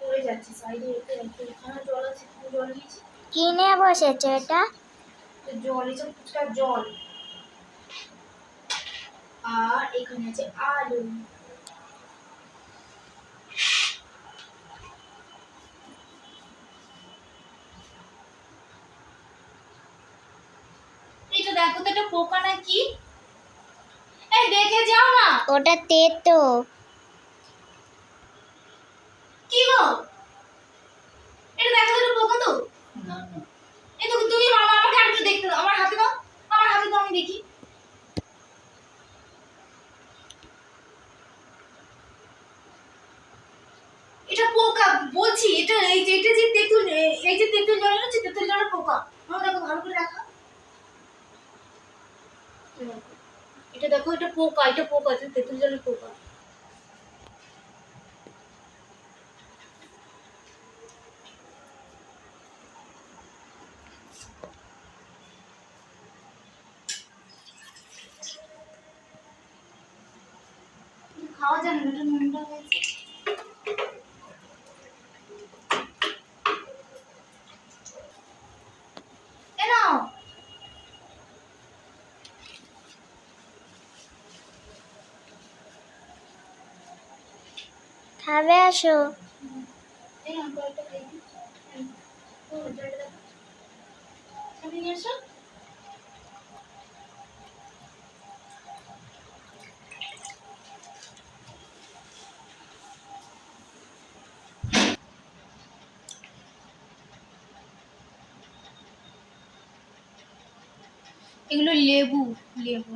পড়ে যাচ্ছে সাইডে এতে এখানে জল আছে জল নিয়েছি কিনে বসেছো এটা? জল ফুচকার জল। আর এখানে আছে আলু। এটা দেখো তো এটা পোকা নাকি? এই দেখে যাও না। ওটা তেতো কি গো এটা দেখো তো এটা পোকা তো না না এই তো তুমি মামা আমাকে আর একটু দেখতে দাও আমার হাতে দাও আমার হাতে দাও আমি দেখি এটা পোকা বলছি এটা এই যে এটা যে তেঁতুল, এই যে তেঁতুল জল হচ্ছে তেঁতুল জলের পোকা। আমার দেখো, ভালো করে রাখা এটা দেখো, এটা পোকা এটা পোকা, এটা তেঁতুল জলের পোকা। খাওয়া যায় না হয়েছে এ নাও খাবে আসো এই নাও কয়েকটা খেয়ে দিই। এই, ও, জলটা দেখো। সামনে নিয়ে এসো। এগুলো লেবু লেবু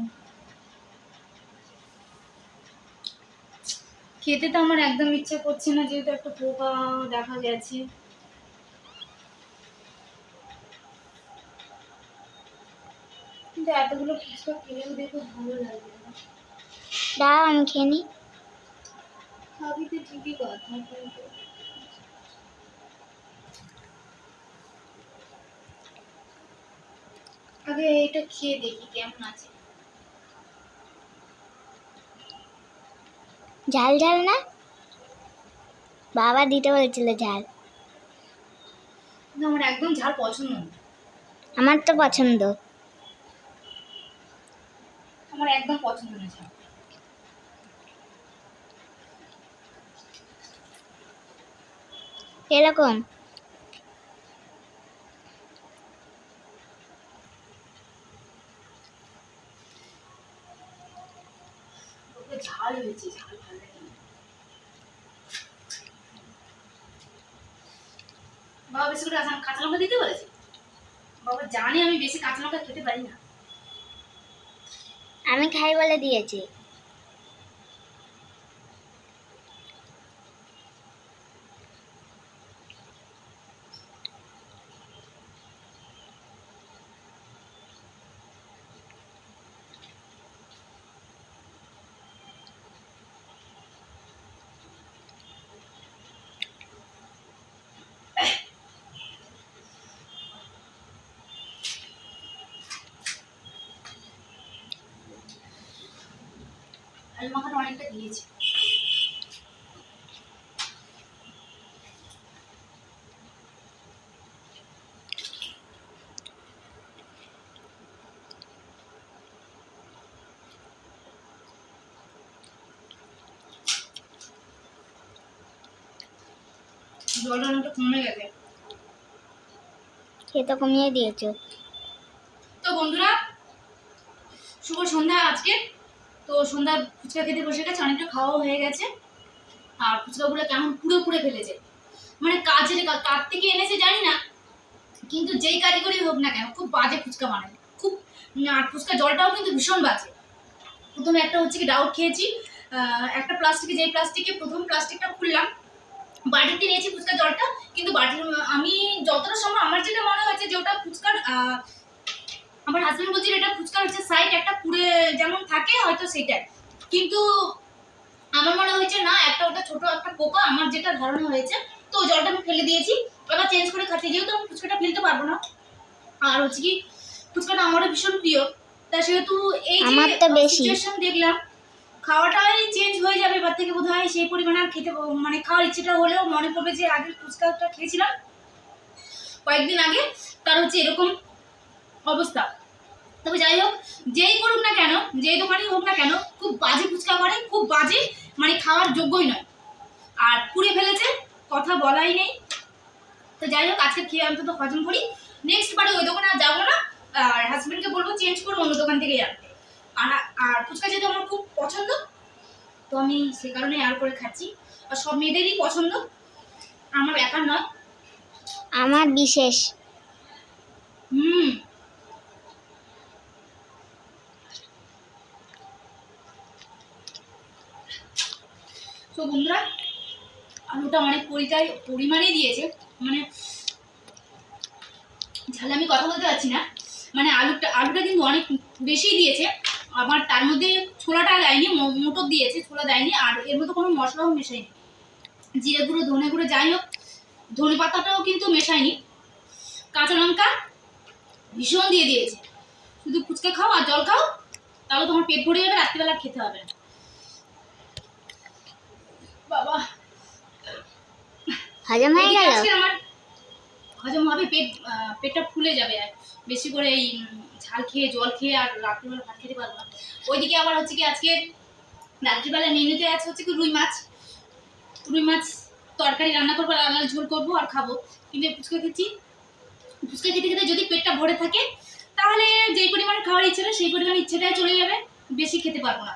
খেতে তো আমার একদম ইচ্ছে করছে না যেহেতু একটা পোকা দেখা গেছে। কিন্তু এতগুলো ফুচকা কিনেও দেখে ভালো লাগে না। দাও আমি খেয়ে নিই। খাবি তো ঠিকই কথা কিন্তু আগে এটা খেয়ে দেখি কেমন আছে। ঝাল ঝাল না? বাবা দিতে বলেছিল ঝাল। আমার একদম ঝাল পছন্দ আমার তো পছন্দ। আমার একদম পছন্দ না ঝাল। এরকম ওকে ঝাল হয়েছে ঝাল ভালো লাগে না। বাবা বেশি করে কাঁচা- লঙ্কা দিতে বলেছে? বাবা জানে আমি বেশি কাঁচা লঙ্কা খেতে পারি না। আমি খাই বলে দিয়েছি। আলু মাখাটা অনেকটা দিয়েছে জলটা অনেকটা কমে গেছে। খেতে কমিয়ে দিয়েছ। তো বন্ধুরা শুভ সন্ধ্যা আজকে। তো সন্ধ্যা ফুচকা খেতে বসে গেছে, অনেকটা খাওয়া হয়ে গেছে। আর ফুচকাগুলো কেমন পুরো পুড়ে ফেলেছে। মানে কাজের কার থেকে এনেছে জানি না, কিন্তু যেই কারিগরি হোক না কেন, খুব বাজে ফুচকা বানায়। খুব আর ফুচকা জলটাও কিন্তু ভীষণ বাজে। প্রথমে একটা হচ্ছে কি ডাউট খেয়েছি একটা প্লাস্টিকে যেই প্লাস্টিকে প্রথম প্লাস্টিকটা খুললাম বাটিতে নিয়েছি ফুচকা জলটা, কিন্তু বাটির, আমি যতটা সময় আমার যেটা মনে হয়েছে যে ওটা ফুচকার আমার হাজবেন্ড বলছিল এটা ফুচকা হচ্ছে সাইড একটা পুড়ে যেমন থাকে হয়তো সেটাই কিন্তু আমার মনে হয়েছে না একটা ওটা ছোট একটা পোকা আমার যেটা ধারণা হয়েছে তো জলটা আমি ফেলে দিয়েছি। এবার চেঞ্জ করে খাচ্ছি যেহেতু আমি ফুচকাটা ফেলতে পারব না। আর হচ্ছে কি ফুচকাটা আমারও ভীষণ প্রিয়। তা সেহেতু এই যে। সিচুয়েশন দেখলাম খাওয়াটাই চেঞ্জ হয়ে যাবে এবার থেকে বোধ হয় সেই পরিমাণে আর খেতে মানে খাওয়ার ইচ্ছেটা হলেও মনে পড়বে যে আগের ফুচকাটা খেয়েছিলাম কয়েকদিন আগে। তার হচ্ছে এরকম অবস্থা। তবে যাই হোক, যেই করুক না কেন, যেই দোকানই হোক না কেন, খুব বাজে ফুচকা করে খুব বাজে মানে খাওয়ার যোগ্যই নয়। আর পুড়ে ফেলেছে, কথা বলাই নেই। তো যাই হোক, আজকে খেয়ে অন্তত হজম করি। নেক্সট বারে ওই দোকানে আর যাব না। আর হাজব্যান্ডকে বলব চেঞ্জ করব, অন্য দোকান থেকে আনতে আর আর ফুচকা যেহেতু আমার খুব পছন্দ, তো আমি সে কারণে আর করে খাচ্ছি। আর সব মেয়েদেরই পছন্দ। আমার একার নয়। আমার বিশেষ হুম তো বন্ধুরা, আলুটা অনেক পরিটাই পরিমাণে দিয়েছে। মানে ঝালে আমি কথা বলতে পারছি না। মানে আলুটা আলুটা কিন্তু অনেক বেশি দিয়েছে। আবার তার মধ্যে ছোলাটা দেয়নি মোটর দিয়েছে, ছোলা দেয়নি, আর এর মধ্যে কোনো মশলাও মেশায়নি। জিরে গুঁড়ো, ধনে গুঁড়ো, যাই হোক, ধনে পাতাটাও কিন্তু মেশায়নি। কাঁচা লঙ্কা ভীষণ দিয়ে দিয়েছে। শুধু ফুচকা খাও আর জল খাও, তাহলে তোমার পেট ভরে যাবে, রাত্রিবেলা খেতে হবে না। বাবা। হজম হয়ে গেল? আমার। হজম হবে পেট পেটটা ফুলে যাবে আর। বেশি করে এই ঝাল খেয়ে জল খেয়ে আর রাত্রিবেলা ভাত খেতে পারব না। ওইদিকে আবার হচ্ছে কি আজকে রাত্রিবেলা মেনুতে আছে হচ্ছে কি রুই মাছ। রুই মাছ তরকারি রান্না করব আলাদা ঝোল করব আর খাব। কিন্তু ফুচকা খেয়েছি। ফুচকা খেতে খেতে যদি পেটটা ভরে থাকে তাহলে যেই পরিমাণে খাওয়ার ইচ্ছেটা সেই পরিমাণে ইচ্ছেটাই চলে যাবে। বেশি খেতে পারব না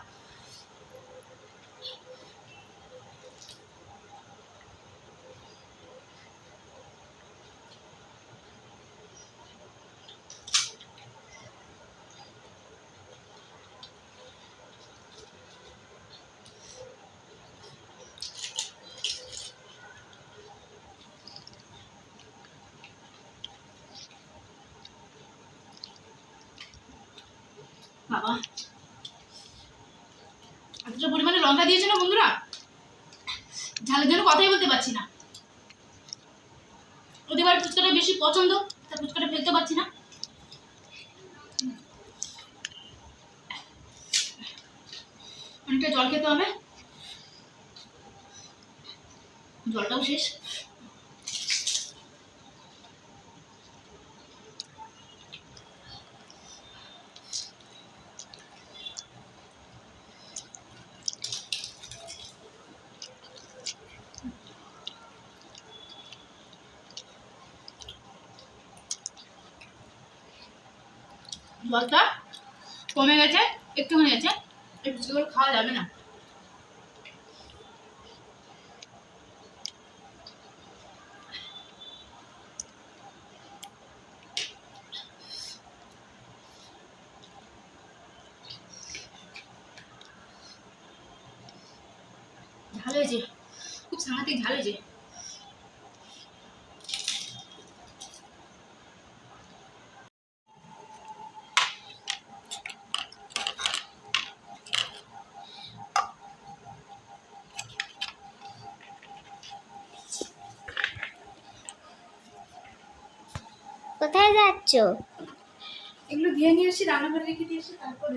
বাবা এতটা পরিমাণে লঙ্কা দিয়েছে না বন্ধুরা? ঝালের জন্য কথাই বলতে পারছি না। প্রতিবার ফুচকাটা বেশি পছন্দ, তা ফুচকাটা ফেলতে পারছি না। অনেকটা জল খেতে হবে। জলটাও শেষ। জলটা কমে গেছে একটু হয়ে গেছে একটু খাওয়া যাবে না। ঝাল হয়েছে খুব সাংঘাতিক ঝাল হয়েছে কোথায় যাচ্ছ? এগুলো দিয়ে নিয়ে এসে রান্নাঘরে রেখে দিয়ে এসে তারপরে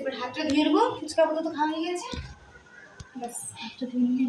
এবার হাতটা ধুয়ে নেব। ফুচকা তো খাওয়া হয়ে গেছে। ব্যাস, হাতটা ধুয়ে নিয়ে